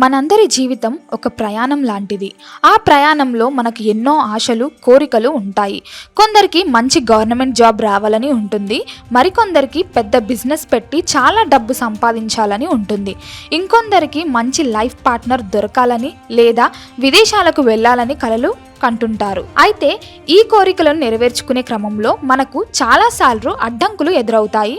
మనందరి జీవితం ఒక ప్రయాణం లాంటిది. ఆ ప్రయాణంలో మనకు ఎన్నో ఆశలు కోరికలు ఉంటాయి. కొందరికి మంచి గవర్నమెంట్ జాబ్ రావాలని ఉంటుంది. మరికొందరికి పెద్ద బిజినెస్ పెట్టి చాలా డబ్బు సంపాదించాలని ఉంటుంది. ఇంకొందరికి మంచి లైఫ్ పార్ట్నర్ దొరకాలని లేదా విదేశాలకు వెళ్ళాలని కలలు కంటుంటారు. అయితే ఈ కోరికలను నెరవేర్చుకునే క్రమంలో మనకు చాలాసార్లు అడ్డంకులు ఎదురవుతాయి.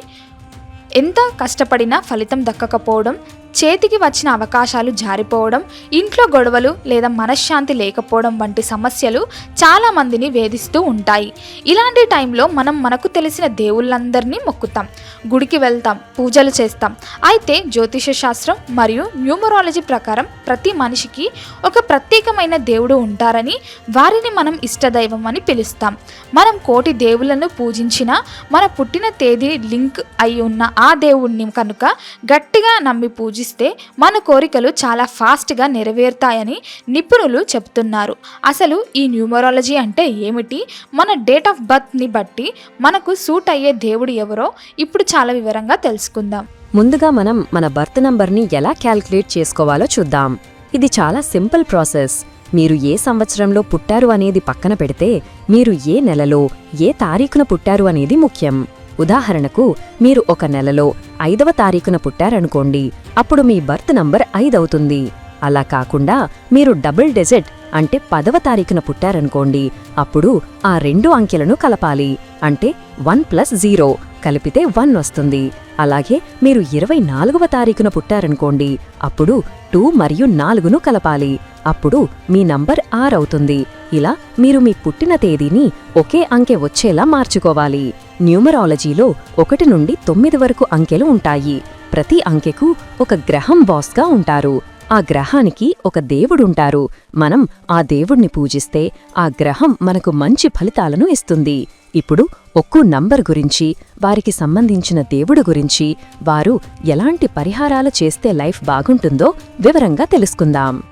ఎంత కష్టపడినా ఫలితం దక్కకపోవడం చేతికి వచ్చిన అవకాశాలు జారిపోవడం ఇంట్లో గొడవలు లేదా మనశ్శాంతి లేకపోవడం వంటి సమస్యలు చాలా మందిని వేధిస్తూ ఉంటాయి. ఇలాంటి టైంలో మనం మనకు తెలిసిన దేవుళ్ళందరినీ మొక్కుతాం. గుడికి వెళ్తాం పూజలు చేస్తాం. అయితే జ్యోతిష శాస్త్రం మరియు న్యూమరాలజీ ప్రకారం ప్రతి మనిషికి ఒక ప్రత్యేకమైన దేవుడు ఉంటారని వారిని మనం ఇష్టదైవం అని పిలుస్తాం. మనం కోటి దేవుళ్ళను పూజించిన మన పుట్టిన తేదీ లింక్ అయి ఉన్న ఆ దేవుణ్ణి కనుక గట్టిగా నమ్మి పూజ పూజిస్తే మన కోరికలు చాలా ఫాస్ట్గా నెరవేరుతాయని నిపుణులు చెప్తున్నారు అసలు ఈ న్యూమరాలజీ అంటే ఏమిటి? మన డేట్ ఆఫ్ బర్త్ని బట్టి మనకు సూట్ అయ్యే దేవుడు ఎవరో ఇప్పుడు చాలా వివరంగా తెలుసుకుందాం. ముందుగా మనం మన బర్త్ నంబర్ని ఎలా క్యాల్కులేట్ చేసుకోవాలో చూద్దాం. ఇది చాలా సింపుల్ ప్రాసెస్. మీరు ఏ సంవత్సరంలో పుట్టారు అనేది పక్కన పెడితే మీరు ఏ నెలలో ఏ తారీఖున పుట్టారు అనేది ముఖ్యం. ఉదాహరణకు మీరు ఒక నెలలో ఐదవ తారీఖున పుట్టారనుకోండి అప్పుడు మీ బర్త్ నంబర్ ఐదవుతుంది. అలా కాకుండా మీరు డబుల్ డెజెట్ అంటే పదవ తారీఖున పుట్టారనుకోండి అప్పుడు ఆ రెండు అంకెలను కలపాలి. అంటే వన్ ప్లస్ జీరో కలిపితే వన్ వస్తుంది. అలాగే మీరు ఇరవై నాలుగవ తారీఖున పుట్టారనుకోండి అప్పుడు టూ మరియు నాలుగును కలపాలి. అప్పుడు మీ నంబర్ ఆరవుతుంది. ఇలా మీరు మీ పుట్టిన తేదీని ఒకే అంకె వచ్చేలా మార్చుకోవాలి. న్యూమరాలజీలో ఒకటి నుండి తొమ్మిది వరకు అంకెలు ఉంటాయి. ప్రతి అంకెకు ఒక గ్రహం బాస్గా ఉంటారు. ఆ గ్రహానికి ఒక దేవుడుంటారు. మనం ఆ దేవుణ్ణి పూజిస్తే ఆ గ్రహం మనకు మంచి ఫలితాలను ఇస్తుంది. ఇప్పుడు ఒక్కో నంబర్ గురించి వారికి సంబంధించిన దేవుడు గురించి వారు ఎలాంటి పరిహారాలు చేస్తే లైఫ్ బాగుంటుందో వివరంగా తెలుసుకుందాం.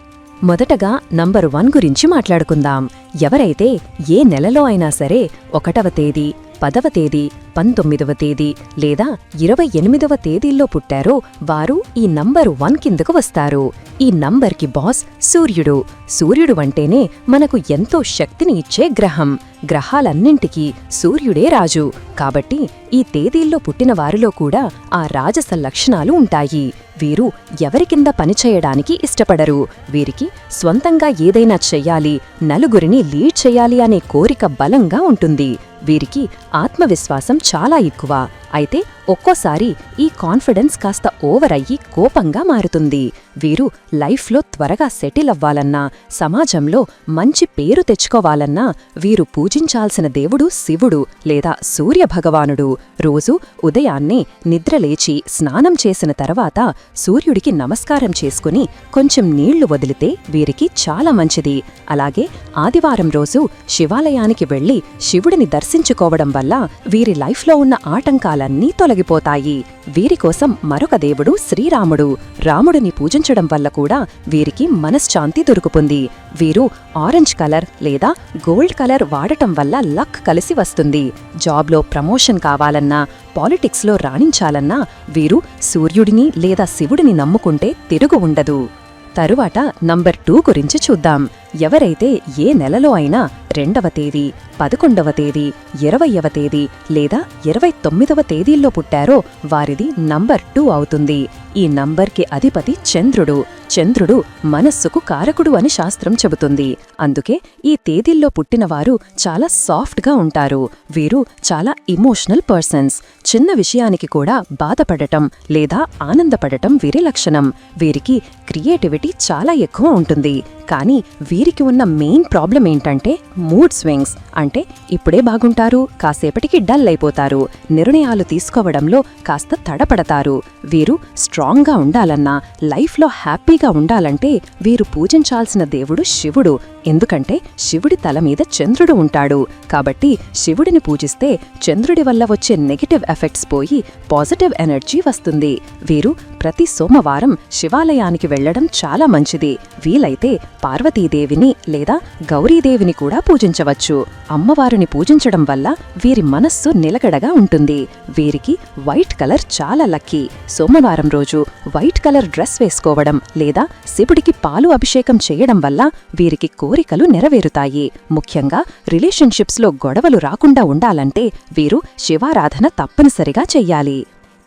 మొదటగా నంబర్ వన్ గురించి మాట్లాడుకుందాం. ఎవరైతే ఏ నెలలో అయినా సరే ఒకటవ తేదీ పదవ తేదీ పంతొమ్మిదవ తేదీ లేదా ఇరవై ఎనిమిదవ తేదీల్లో పుట్టారో వారు ఈ నంబరు వన్ కిందకు వస్తారు. ఈ నంబర్కి బాస్ సూర్యుడు. సూర్యుడు అంటేనే మనకు ఎంతో శక్తిని ఇచ్చే గ్రహం. గ్రహాలన్నింటికీ సూర్యుడే రాజు. కాబట్టి ఈ తేదీల్లో పుట్టిన వారిలో కూడా ఆ రాజస లక్షణాలు ఉంటాయి. వీరు ఎవరి కింద పనిచేయడానికి ఇష్టపడరు. వీరికి స్వంతంగా ఏదైనా చెయ్యాలి నలుగురిని లీడ్ చెయ్యాలి అనే కోరిక బలంగా ఉంటుంది. వీరికి ఆత్మవిశ్వాసం చాలా ఎక్కువ. అయితే ఒక్కోసారి ఈ కాన్ఫిడెన్స్ కాస్త ఓవర్ అయ్యి కోపంగా మారుతుంది. వీరు లైఫ్లో త్వరగా సెటిల్ అవ్వాలన్నా సమాజంలో మంచి పేరు తెచ్చుకోవాలన్నా వీరు పూజించాల్సిన దేవుడు శివుడు లేదా సూర్యభగవానుడు. రోజు ఉదయాన్నే నిద్రలేచి స్నానం చేసిన తర్వాత సూర్యుడికి నమస్కారం చేసుకుని కొంచెం నీళ్ళు వదిలితే వీరికి చాలా మంచిది. అలాగే ఆదివారం రోజు శివాలయానికి వెళ్ళి శివుడిని దర్శించుకోవడం వల్ల వీరి లైఫ్లో ఉన్న ఆటంకాలన్నీ తొలగిపోతాయి. వీరి కోసం మరొక దేవుడు శ్రీరాముడు. రాముడిని పూజించడం వల్ల కూడా వీరికి మనశ్శాంతి దొరుకుతుంది. వీరు ఆరెంజ్ కలర్ లేదా గోల్డ్ కలర్ వాడటం వల్ల లక్ కలిసి వస్తుంది. జాబ్లో ప్రమోషన్ కావాలన్నా పాలిటిక్స్లో రాణించాలన్నా వీరు సూర్యుడిని లేదా శివుడిని నమ్ముకుంటే తిరుగు ఉండదు. తరువాత నంబర్ టూ గురించి చూద్దాం. ఎవరైతే ఏ నెలలో అయినా రెండవ తేదీ పదకొండవ తేదీ ఇరవయవ తేదీ లేదా ఇరవై తొమ్మిదవ తేదీల్లో పుట్టారో వారిది నంబర్ టూ అవుతుంది. ఈ నంబర్కి అధిపతి చంద్రుడు. చంద్రుడు మనస్సుకు కారకుడు అని శాస్త్రం చెబుతుంది. అందుకే ఈ తేదీల్లో పుట్టినవారు చాలా సాఫ్ట్గా ఉంటారు. వీరు చాలా ఇమోషనల్ పర్సన్స్. చిన్న విషయానికి కూడా బాధపడటం లేదా ఆనందపడటం వీరి లక్షణం. వీరికి క్రియేటివిటీ చాలా ఎక్కువ ఉంటుంది. కానీ వీరికి ఉన్న మెయిన్ ప్రాబ్లం ఏంటంటే మూడ్ స్వింగ్స్. అంటే ఇప్పుడే బాగుంటారు కాసేపటికి డల్ అయిపోతారు. నిర్ణయాలు తీసుకోవడంలో కాస్త తడపడతారు. వీరు స్ట్రాంగ్గా ఉండాలన్నా లైఫ్లో హ్యాపీగా ఉండాలంటే వీరు పూజించాల్సిన దేవుడు శివుడు. ఎందుకంటే శివుడి తల మీద చంద్రుడు ఉంటాడు. కాబట్టి శివుడిని పూజిస్తే చంద్రుడి వల్ల వచ్చే నెగిటివ్ ఎఫెక్ట్స్ పోయి పాజిటివ్ ఎనర్జీ వస్తుంది. వీరు ప్రతి సోమవారం శివాలయానికి వెళ్ళడం చాలా మంచిది. వీలైతే పార్వతీదేవిని లేదా గౌరీదేవిని కూడా పూజించవచ్చు. అమ్మవారిని పూజించడం వల్ల వీరి మనస్సు నిలకడగా ఉంటుంది. వీరికి వైట్ కలర్ చాలా లక్కీ. సోమవారం రోజు వైట్ కలర్ డ్రెస్ వేసుకోవడం లేదా శివుడికి పాలు అభిషేకం చేయడం వల్ల వీరికి కోరికలు నెరవేరుతాయి. ముఖ్యంగా రిలేషన్షిప్స్లో గొడవలు రాకుండా ఉండాలంటే వీరు శివారాధన తప్పనిసరిగా చెయ్యాలి.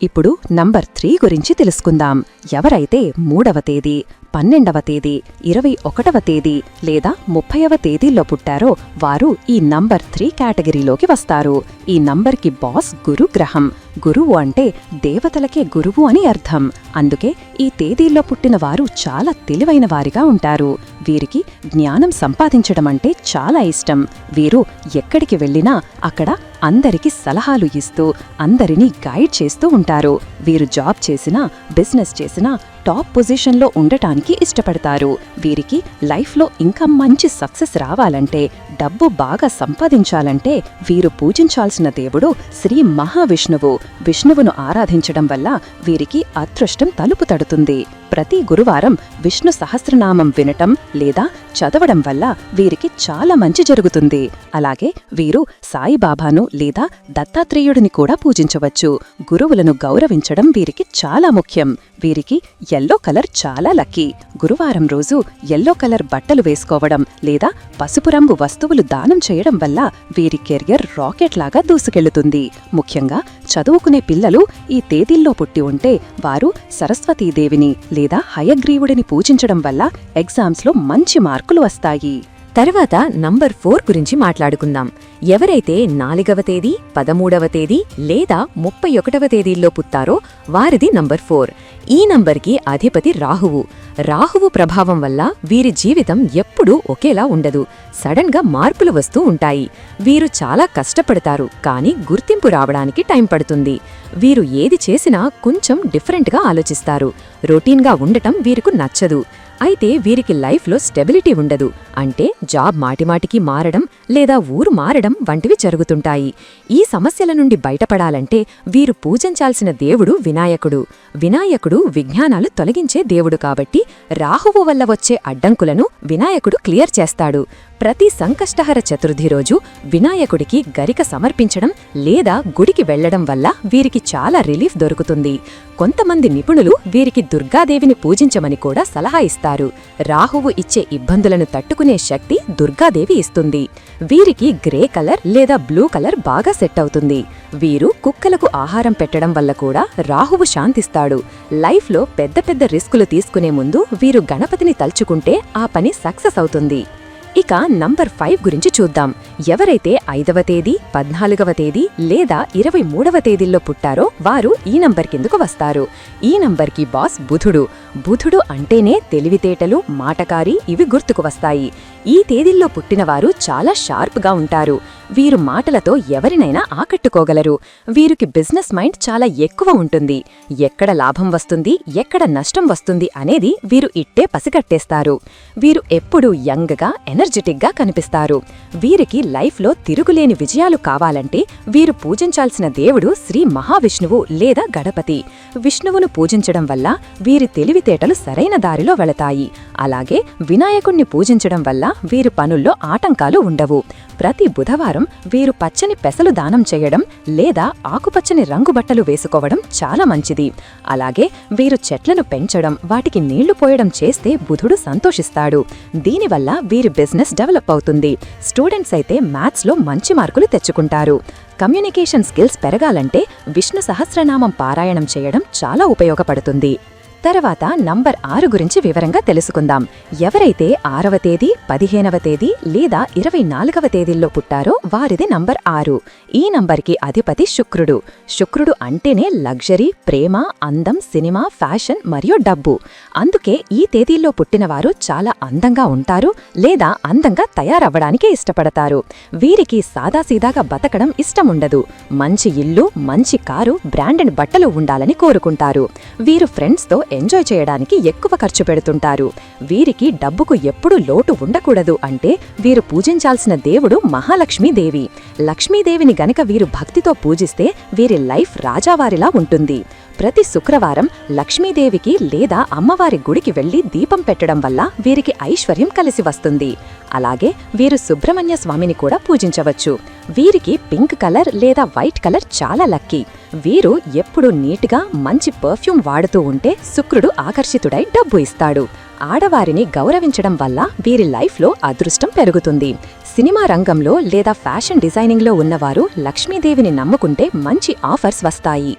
ఇప్పుడు నంబర్ త్రీ గురించి తెలుసుకుందాం. ఎవరైతే మూడవ తేదీ పన్నెండవ తేదీ ఇరవై ఒకటవ తేదీ లేదా ముప్పైవ తేదీల్లో పుట్టారో వారు ఈ నంబర్ త్రీ కేటగిరీలోకి వస్తారు. ఈ నంబర్కి బాస్ గురు గ్రహం గురువు అంటే దేవతలకే గురువు అని అర్థం. అందుకే ఈ తేదీల్లో పుట్టిన వారు చాలా తెలివైన వారిగా ఉంటారు. వీరికి జ్ఞానం సంపాదించడం అంటే చాలా ఇష్టం. వీరు ఎక్కడికి వెళ్ళినా అక్కడ అందరికి సలహాలు ఇస్తూ అందరినీ గైడ్ చేస్తూ ఉంటారు. వీరు జాబ్ చేసినా బిజినెస్ చేసినా టాప్ పొజిషన్లో ఉండటానికి ఇష్టపడతారు. వీరికి లైఫ్లో ఇంకా మంచి సక్సెస్ రావాలంటే డబ్బు బాగా సంపాదించాలంటే వీరు పూజించాల్సిన దేవుడు శ్రీ మహావిష్ణువు. విష్ణువును ఆరాధించడం వల్ల వీరికి అదృష్టం తలుపు తడుతుంది. ప్రతి గురువారం విష్ణు సహస్రనామం వినటం లేదా చదవడం వల్ల వీరికి చాలా మంచి జరుగుతుంది. అలాగే వీరు సాయిబాబాను లేదా దత్తాత్రేయుడిని కూడా పూజించవచ్చు. గురువులను గౌరవించడం వీరికి చాలా ముఖ్యం. వీరికి ఎల్లో కలర్ చాలా లక్కీ గురువారం రోజు ఎల్లో కలర్ బట్టలు వేసుకోవడం లేదా పసుపు రంగు వస్తువులు దానం చేయడం వల్ల వీరి కెరియర్ రాకెట్ లాగా దూసుకెళ్ళుతుంది. ముఖ్యంగా చదువుకునే పిల్లలు ఈ తేదీల్లో పుట్టి ఉంటే వారు సరస్వతీదేవిని లేదా హయగ్రీవుడిని పూజించడం వల్ల ఎగ్జామ్స్లో మంచి మార్కులు వస్తాయి. తర్వాత నంబర్ ఫోర్ గురించి మాట్లాడుకుందాం. ఎవరైతే నాలుగవ తేదీ పదమూడవ తేదీ లేదా ముప్పై ఒకటవ తేదీల్లో పుట్టారో వారిది నంబర్ ఫోర్. ఈ నంబర్కి అధిపతి రాహువు. రాహువు ప్రభావం వల్ల వీరి జీవితం ఎప్పుడూ ఒకేలా ఉండదు. సడన్గా మార్పులు వస్తూ ఉంటాయి. వీరు చాలా కష్టపడతారు కానీ గుర్తింపు రావడానికి టైం పడుతుంది. వీరు ఏది చేసినా కొంచెం డిఫరెంట్గా ఆలోచిస్తారు. రొటీన్గా ఉండటం వీరికి నచ్చదు. అయితే వీరికి లైఫ్లో స్టెబిలిటీ ఉండదు. అంటే జాబ్ మాటిమాటికి మారడం లేదా ఊరు మారడం వంటివి జరుగుతుంటాయి. ఈ సమస్యల నుండి బయటపడాలంటే వీరు పూజించాల్సిన దేవుడు వినాయకుడు. వినాయకుడు విజ్ఞానాలు తొలగించే దేవుడు కాబట్టి రాహువు వల్ల వచ్చే అడ్డంకులను వినాయకుడు క్లియర్ చేస్తాడు. ప్రతి సంకష్టహర చతుర్థి రోజు వినాయకుడికి గరిక సమర్పించడం లేదా గుడికి వెళ్ళడం వల్ల వీరికి చాలా రిలీఫ్ దొరుకుతుంది. కొంతమంది నిపుణులు వీరికి దుర్గాదేవిని పూజించమని కూడా సలహా ఇస్తారు. రాహువు ఇచ్చే ఇబ్బందులను తట్టుకునే శక్తి దుర్గాదేవి ఇస్తుంది. వీరికి గ్రే కలర్ లేదా బ్లూ కలర్ బాగా సెట్ అవుతుంది. వీరు కుక్కలకు ఆహారం పెట్టడం వల్ల కూడా రాహువు శాంతిస్తాడు. లైఫ్లో పెద్ద పెద్ద రిస్కులు తీసుకునే ముందు వీరు గణపతిని తలుచుకుంటే ఆ పని సక్సెస్ అవుతుంది. ఇక నంబర్ ఫైవ్ గురించి చూద్దాం. ఎవరైతే ఐదవ తేదీ పద్నాలుగవ తేదీ లేదా ఇరవై మూడవ తేదీల్లో పుట్టారో వారు ఈ నంబర్ కిందకు వస్తారు. ఈ నంబర్కి బాస్ బుధుడు. బుధుడు అంటేనే తెలివితేటలు మాటకారి ఇవి గుర్తుకు వస్తాయి. ఈ తేదీల్లో పుట్టినవారు చాలా షార్ప్గా ఉంటారు. వీరు మాటలతో ఎవరినైనా ఆకట్టుకోగలరు. వీరికి బిజినెస్ మైండ్ చాలా ఎక్కువ ఉంటుంది. ఎక్కడ లాభం వస్తుంది ఎక్కడ నష్టం వస్తుంది అనేది వీరు ఇట్టే పసిగట్టేస్తారు. వీరు ఎప్పుడూ యంగ్గా ఎనర్జెటిక్గా కనిపిస్తారు. వీరికి లైఫ్లో తిరుగులేని విజయాలు కావాలంటే వీరు పూజించాల్సిన దేవుడు శ్రీ మహావిష్ణువు లేదా గణపతి. విష్ణువును పూజించడం వల్ల వీరి తెలివితేటలు సరైన దారిలో వెళతాయి. అలాగే వినాయకుణ్ణి పూజించడం వల్ల వీరి పనుల్లో ఆటంకాలు ఉండవు. ప్రతి బుధవారం వీరు పచ్చని పెసలు దానం చేయడం లేదా ఆకుపచ్చని రంగు బట్టలు వేసుకోవడం చాలా మంచిది. అలాగే వీరు చెట్లను పెంచడం వాటికి నీళ్ళు పోయడం చేస్తే బుధుడు సంతోషిస్తాడు. దీనివల్ల వీరి బిజినెస్ డెవలప్ అవుతుంది. స్టూడెంట్స్ అయితే మ్యాథ్స్లో మంచి మార్కులు తెచ్చుకుంటారు. కమ్యూనికేషన్ స్కిల్స్ పెరగాలంటే విష్ణు సహస్రనామం పారాయణం చేయడం చాలా ఉపయోగపడుతుంది. తర్వాత నంబర్ ఆరు గురించి వివరంగా తెలుసుకుందాం. ఎవరైతే ఆరవ తేదీ పదిహేనవ తేదీ లేదా ఇరవై నాలుగవ తేదీల్లో పుట్టారో వారిది నంబర్ ఆరు. ఈ నంబర్కి అధిపతి శుక్రుడు. శుక్రుడు అంటేనే లగ్జరీ ప్రేమ అందం సినిమా ఫ్యాషన్ మరియు డబ్బు. అందుకే ఈ తేదీల్లో పుట్టినవారు చాలా అందంగా ఉంటారు లేదా అందంగా తయారవ్వడానికే ఇష్టపడతారు. వీరికి సాదాసీదాగా బతకడం ఇష్టముండదు. మంచి ఇల్లు మంచి కారు బ్రాండెడ్ బట్టలు ఉండాలని కోరుకుంటారు. వీరు ఫ్రెండ్స్తో ఎంజాయ్ చేయడానికి ఎక్కువ ఖర్చు పెడుతుంటారు. వీరికి డబ్బుకు ఎప్పుడూ లోటు ఉండకూడదు అంటే వీరు పూజించాల్సిన దేవుడు మహాలక్ష్మీదేవి. లక్ష్మీదేవిని గనక వీరు భక్తితో పూజిస్తే వీరి లైఫ్ రాజావారిలా ఉంటుంది. ప్రతి శుక్రవారం లక్ష్మీదేవికి లేదా అమ్మవారి గుడికి వెళ్ళి దీపం పెట్టడం వల్ల వీరికి ఐశ్వర్యం కలిసి వస్తుంది. అలాగే వీరు సుబ్రహ్మణ్య స్వామిని కూడా పూజించవచ్చు. వీరికి పింక్ కలర్ లేదా వైట్ కలర్ చాలా లక్కీ. వీరు ఎప్పుడూ నీట్గా మంచి పర్ఫ్యూమ్ వాడుతూ ఉంటే శుక్రుడు ఆకర్షితుడై డబ్బు ఇస్తాడు. ఆడవారిని గౌరవించడం వల్ల వీరి లైఫ్లో అదృష్టం పెరుగుతుంది. సినిమా రంగంలో లేదా ఫ్యాషన్ డిజైనింగ్లో ఉన్నవారు లక్ష్మీదేవిని నమ్ముకుంటే మంచి ఆఫర్స్ వస్తాయి.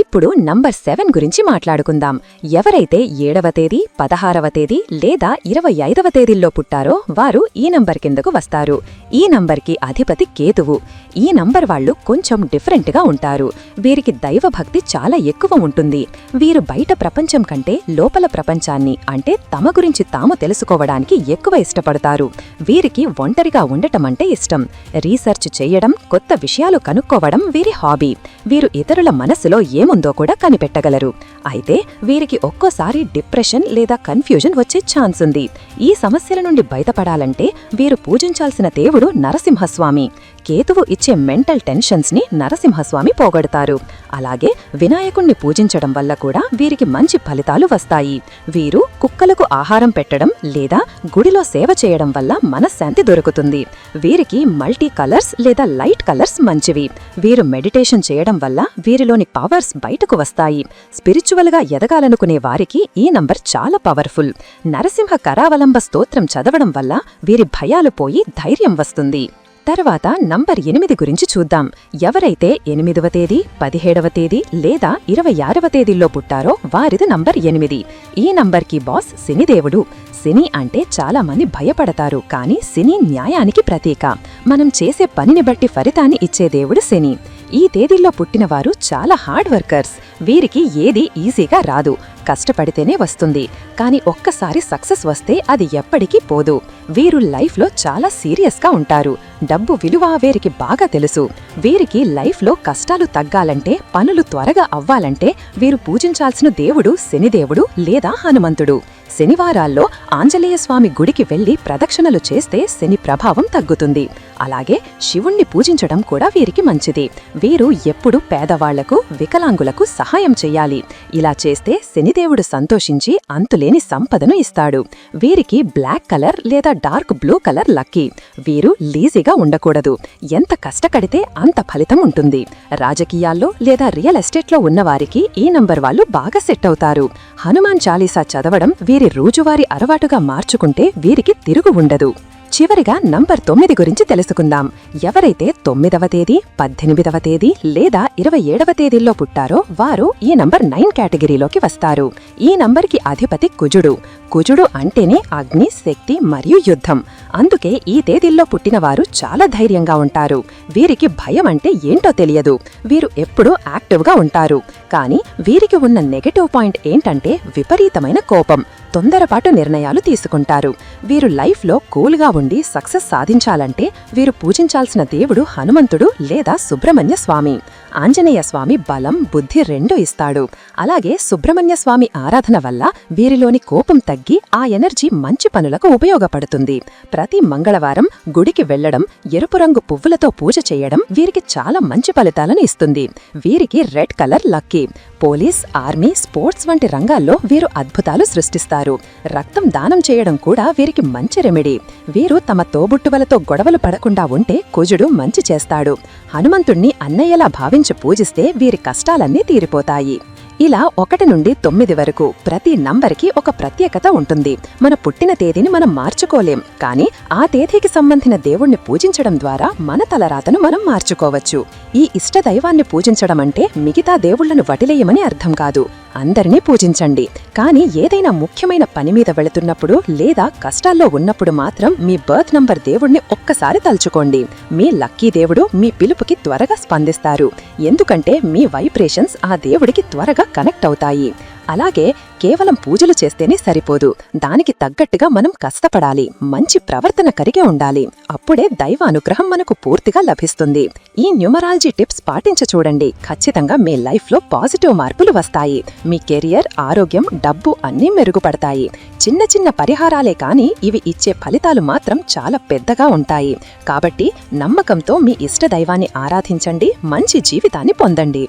ఇప్పుడు నంబర్ సెవెన్ గురించి మాట్లాడుకుందాం. ఎవరైతే ఏడవ తేదీ పదహారవ తేదీ లేదా ఇరవై ఐదవ తేదీల్లో పుట్టారో వారు ఈ నంబర్ కిందకు వస్తారు. ఈ నంబర్కి అధిపతి కేతువు. ఈ నంబర్ వాళ్ళు కొంచెం డిఫరెంట్గా ఉంటారు. వీరికి దైవభక్తి చాలా ఎక్కువ ఉంటుంది. వీరు బయట ప్రపంచం కంటే లోపల ప్రపంచాన్ని అంటే తమ గురించి తాము తెలుసుకోవడానికి ఎక్కువ ఇష్టపడతారు. వీరికి ఒంటరిగా ఉండటం అంటే ఇష్టం. రీసెర్చ్ చేయడం కొత్త విషయాలు కనుక్కోవడం వీరి హాబీ. వీరు ఇతరుల మనసులో ఏముందో కూడా కనిపెట్టగలరు. అయితే వీరికి ఒక్కోసారి డిప్రెషన్ లేదా కన్ఫ్యూజన్ వచ్చే ఛాన్స్ ఉంది. ఈ సమస్యల నుండి బయటపడాలంటే వీరు పూజించాల్సిన దేవుడు నరసింహస్వామి. కేతువు వచ్చే మెంటల్ టెన్షన్స్ని నరసింహస్వామి పోగొడతారు. అలాగే వినాయకుణ్ణి పూజించడం వల్ల కూడా వీరికి మంచి ఫలితాలు వస్తాయి. వీరు కుక్కలకు ఆహారం పెట్టడం లేదా గుడిలో సేవ చేయడం వల్ల మనశ్శాంతి దొరుకుతుంది. వీరికి మల్టీ కలర్స్ లేదా లైట్ కలర్స్ మంచివి. వీరు మెడిటేషన్ చేయడం వల్ల వీరిలోని పవర్స్ బయటకు వస్తాయి. స్పిరిచువల్గా ఎదగాలనుకునే వారికి ఈ నంబర్ చాలా పవర్ఫుల్. నరసింహ కరావలంబ స్తోత్రం చదవడం వల్ల వీరి భయాలు పోయి ధైర్యం వస్తుంది. తర్వాత నంబర్ ఎనిమిది గురించి చూద్దాం. ఎవరైతే ఎనిమిదవ తేదీ పదిహేడవ తేదీ లేదా ఇరవై ఆరవ తేదీల్లో పుట్టారో వారిది నంబర్ ఎనిమిది. ఈ నంబర్కి బాస్ శనిదేవుడు. శని అంటే చాలా మంది భయపడతారు కానీ శని న్యాయానికి ప్రతీక. మనం చేసే పనిని బట్టి ఫలితాన్ని ఇచ్చే దేవుడు శని. ఈ తేదీల్లో పుట్టినవారు చాలా హార్డ్ వర్కర్స్. వీరికి ఏది ఈజీగా రాదు. కష్టపడితేనే వస్తుంది. కానీ ఒక్కసారి సక్సెస్ వస్తే అది ఎప్పటికీ పోదు. వీరు లైఫ్లో చాలా సీరియస్గా ఉంటారు. డబ్బు విలువ వీరికి బాగా తెలుసు. వీరికి లైఫ్లో కష్టాలు తగ్గాలంటే పనులు త్వరగా అవ్వాలంటే వీరు పూజించాల్సిన దేవుడు శనిదేవుడు లేదా హనుమంతుడు. శనివారాల్లో ఆంజనేయస్వామి గుడికి వెళ్ళి ప్రదక్షిణలు చేస్తే శని ప్రభావం తగ్గుతుంది. అలాగే శివుణ్ణి పూజించడం కూడా వీరికి మంచిది. వీరు ఎప్పుడు పేదవాళ్ళకు వికలాంగులకు సహాయం చెయ్యాలి ఇలా చేస్తే శని శనిదేవుడు సంతోషించి అంతులేని సంపదను ఇస్తాడు. వీరికి బ్లాక్ కలర్ లేదా డార్క్ బ్లూ కలర్ లక్కీ. వీరు లీజీగా ఉండకూడదు. ఎంత కష్టపడితే అంత ఫలితం ఉంటుంది. రాజకీయాల్లో లేదా రియల్ ఎస్టేట్లో ఉన్నవారికి ఈ నంబర్ వాళ్ళు బాగా సెట్ అవుతారు. హనుమాన్ చాలీసా చదవడం వీరి రోజువారీ అలవాటుగా మార్చుకుంటే వీరికి తిరుగు ఉండదు. చివరిగా నంబర్ తొమ్మిది గురించి తెలుసుకుందాం. ఎవరైతే తొమ్మిదవ తేదీ పద్దెనిమిదవ తేదీ లేదా ఇరవై ఏడవ తేదీల్లో పుట్టారో వారు ఈ నంబర్ నైన్ కేటగిరీలోకి వస్తారు. ఈ నంబర్కి అధిపతి కుజుడు. కుజుడు అంటేనే అగ్ని శక్తి మరియు యుద్ధం. అందుకే ఈ తేదీల్లో పుట్టినవారు చాలా ధైర్యంగా ఉంటారు. వీరికి భయం అంటే ఏంటో తెలియదు. వీరు ఎప్పుడూ యాక్టివ్గా ఉంటారు. కానీ వీరికి ఉన్న నెగటివ్ పాయింట్ ఏంటంటే విపరీతమైన కోపం. తొందరపాటు నిర్ణయాలు తీసుకుంటారు. వీరు లైఫ్లో కూల్గా ఉండి సక్సెస్ సాధించాలంటే వీరు పూజించాల్సిన దేవుడు హనుమంతుడు లేదా సుబ్రహ్మణ్య స్వామి. ఆంజనేయ స్వామి బలం బుద్ధి రెండు ఇస్తాడు. అలాగే సుబ్రహ్మణ్య స్వామి ఆరాధన వల్ల వీరిలోని కోపం తగ్గి ఆ ఎనర్జీ మంచి పనులకు ఉపయోగపడుతుంది. ప్రతి మంగళవారం గుడికి వెళ్ళడం ఎరుపు రంగు పువ్వులతో పూజ చేయడం వీరికి చాలా మంచి ఫలితాలను ఇస్తుంది. వీరికి red colour lucky police army sports వంటి రంగాల్లో వీరు అద్భుతాలు సృష్టిస్తారు. రక్తం దానం చేయడం కూడా వీరికి మంచి రెమెడీ. వీరు తమ తోబుట్టువలతో గొడవలు పడకుండా ఉంటే కుజుడు మంచి చేస్తాడు. హనుమంతుణ్ణి అన్నయ్యలా భావించి పూజిస్తే వీరి కష్టాలన్నీ తీరిపోతాయి. ఇలా ఒకటి నుండి తొమ్మిది వరకు ప్రతి నంబర్కి ఒక ప్రత్యేకత ఉంటుంది. మన పుట్టిన తేదీని మనం మార్చుకోలేం. కానీ ఆ తేదీకి సంబంధించిన దేవుణ్ణి పూజించడం ద్వారా మన తలరాతను మనం మార్చుకోవచ్చు. ఈ ఇష్ట దైవాన్ని పూజించడం అంటే మిగతా దేవుళ్ళను వటిలేయమని అర్థం కాదు. అందరినీ పూజించండి. కానీ ఏదైనా ముఖ్యమైన పని మీద వెళుతున్నప్పుడు లేదా కష్టాల్లో ఉన్నప్పుడు మాత్రం మీ బర్త్ నంబర్ దేవుణ్ణి ఒక్కసారి తలుచుకోండి. మీ లక్కీ దేవుడు మీ పిలుపుకి త్వరగా స్పందిస్తారు. ఎందుకంటే మీ వైబ్రేషన్స్ ఆ దేవుడికి త్వరగా కనెక్ట్ అవుతాయి. అలాగే కేవలం పూజలు చేస్తేనే సరిపోదు. దానికి తగ్గట్టుగా మనం కష్టపడాలి. మంచి ప్రవర్తన కలిగి ఉండాలి. అప్పుడే దైవ అనుగ్రహం మనకు పూర్తిగా లభిస్తుంది. ఈ న్యూమరాలజీ టిప్స్ పాటించ చూడండి. ఖచ్చితంగా మీ లైఫ్లో పాజిటివ్ మార్పులు వస్తాయి. మీ కెరియర్ ఆరోగ్యం డబ్బు అన్నీ మెరుగుపడతాయి. చిన్న చిన్న పరిహారాలే కానీ ఇవి ఇచ్చే ఫలితాలు మాత్రం చాలా పెద్దగా ఉంటాయి. కాబట్టి నమ్మకంతో మీ ఇష్ట దైవాన్ని ఆరాధించండి. మంచి జీవితాన్ని పొందండి.